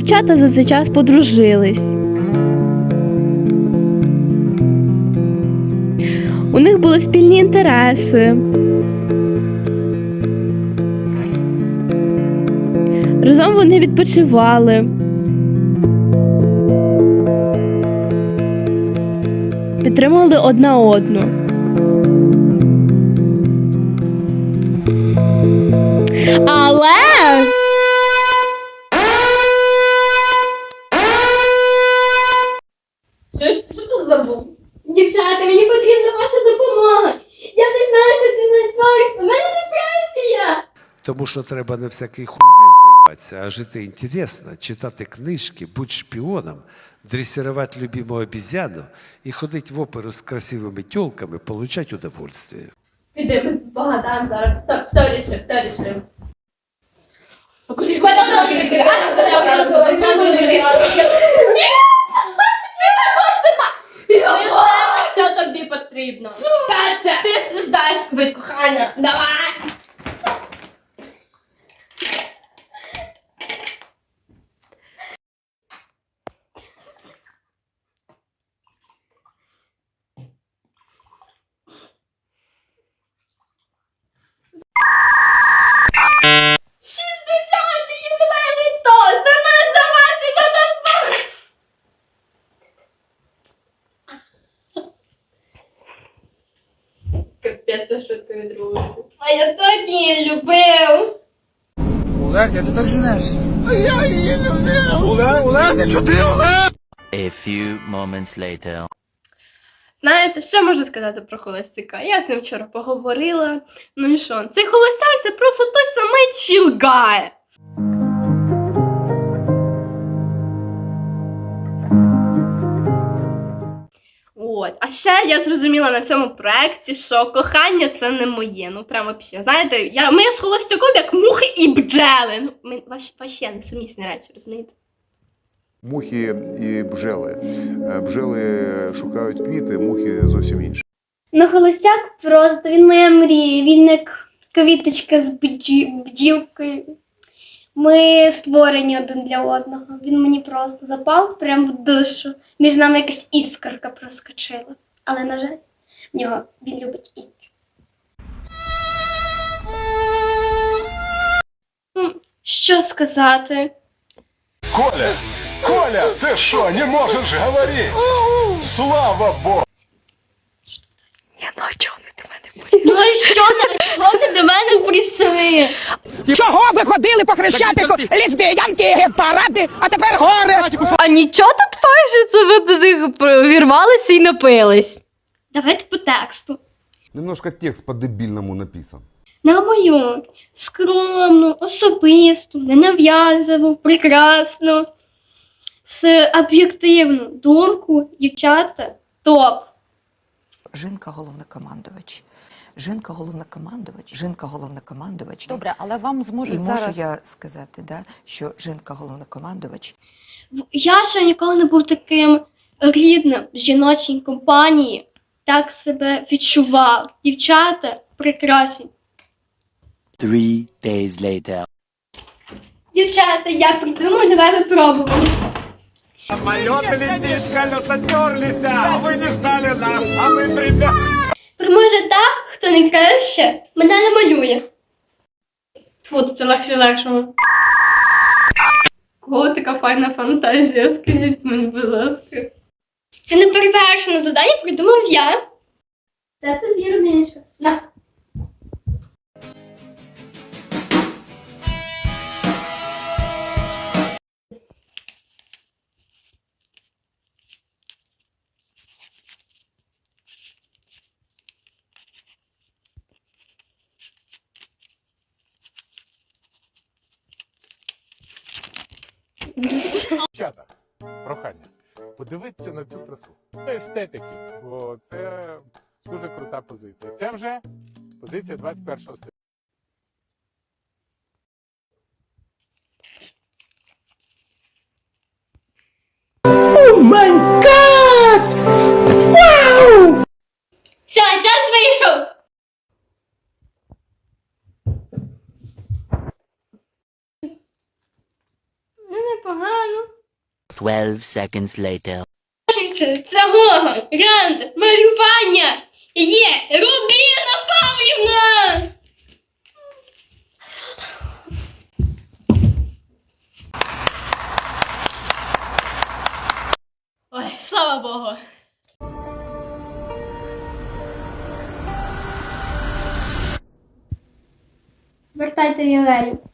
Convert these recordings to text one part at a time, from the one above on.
Дівчата за цей час подружились. У них були спільні інтереси. Разом вони відпочивали. Підтримували одна одну. Потрібна ваша допомога. Я не знаю, що це не твориться. У мене депресія. Тому що треба не всякою хуйнею займатися, а жити інтересно, читати книжки, бути шпіоном, дресирувати любимого обізяну і ходити в оперу з красивими тілками, получати удовольствие. Підемо погадаємо зараз. Стоп, що рішив, що рішив? Що тобі потрібно? Тася, ти страждаєш від кохання. Давай. Шістдесятий ювілейний тост! За нас, за вас і за нас! Капець, за що ти? А я так її любив! Олег, я ти так женеш? А я її любив! Олег, Олег, не що Олег? A few moments later. Знаєте, що можу сказати про холостяка? Я з ним вчора поговорила. Ну і що? Цей холостяк це просто той самий чілгай. От. А ще я зрозуміла на цьому проєкті, що кохання це не моє. Ну прямо взагалі. Знаєте, я, ми з холостяком як мухи і бджели. Ну, ми ваш- вообще несумісні речі, розумієте? Мухи і бджели. Е, Бджели шукають квіти, мухи зовсім інші. Ну, холостяк просто він моя мрія. Він як квіточка з бджі- бджілкою. Ми створені один для одного. Він мені просто запав прямо в душу. Між нами якась іскорка проскочила. Але, на жаль, в нього він любить іншу. Що сказати? Коля! Коля, ты что, не можешь говорить? Слава Богу! Ну і що, чого ти до мене прийшли? Чого ви ходили по хрещатику лесбіянки, гепаради, а тепер горе? А нічого тут пишеться, ви до них вірвалися і напились. Давайте по тексту. Немножко текст по-дебильному написан. На мою скромну, особисту, ненав'язливу, прекрасну, з об'єктивну думку, дівчата топ. Жінка головнокомандувач. Жінка головнокомандувач. Жінка головнокомандувач. Добре, але вам І зможуть можу зараз. я сказати, да, що жінка головнокомандувач В- Я ще ніколи не був таким рідним в жіночій компанії, так себе відчував. Дівчата прекрасні. Three days later. Дівчата, я придумаю, давай випробуємо. Самолеты летит, колеса терлись, а вы не ждали нас, а мы прибегли. Хто не мене не малює. Фу, це легше легшого. Кого така файна фантазія? Скажіть мені, будь ласка. Це не перевершене завдання, придумав я. Це тобі, Руміночка. На. Дівчата, прохання, Подивитися на цю красу. Естетики, бо це дуже крута позиція. Це вже позиція 21 століття. 12 seconds later. Це цього грант малювання є Рубіна Павлівна! Ой, слава Богу. Вертайте Вілею.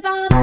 The bomb.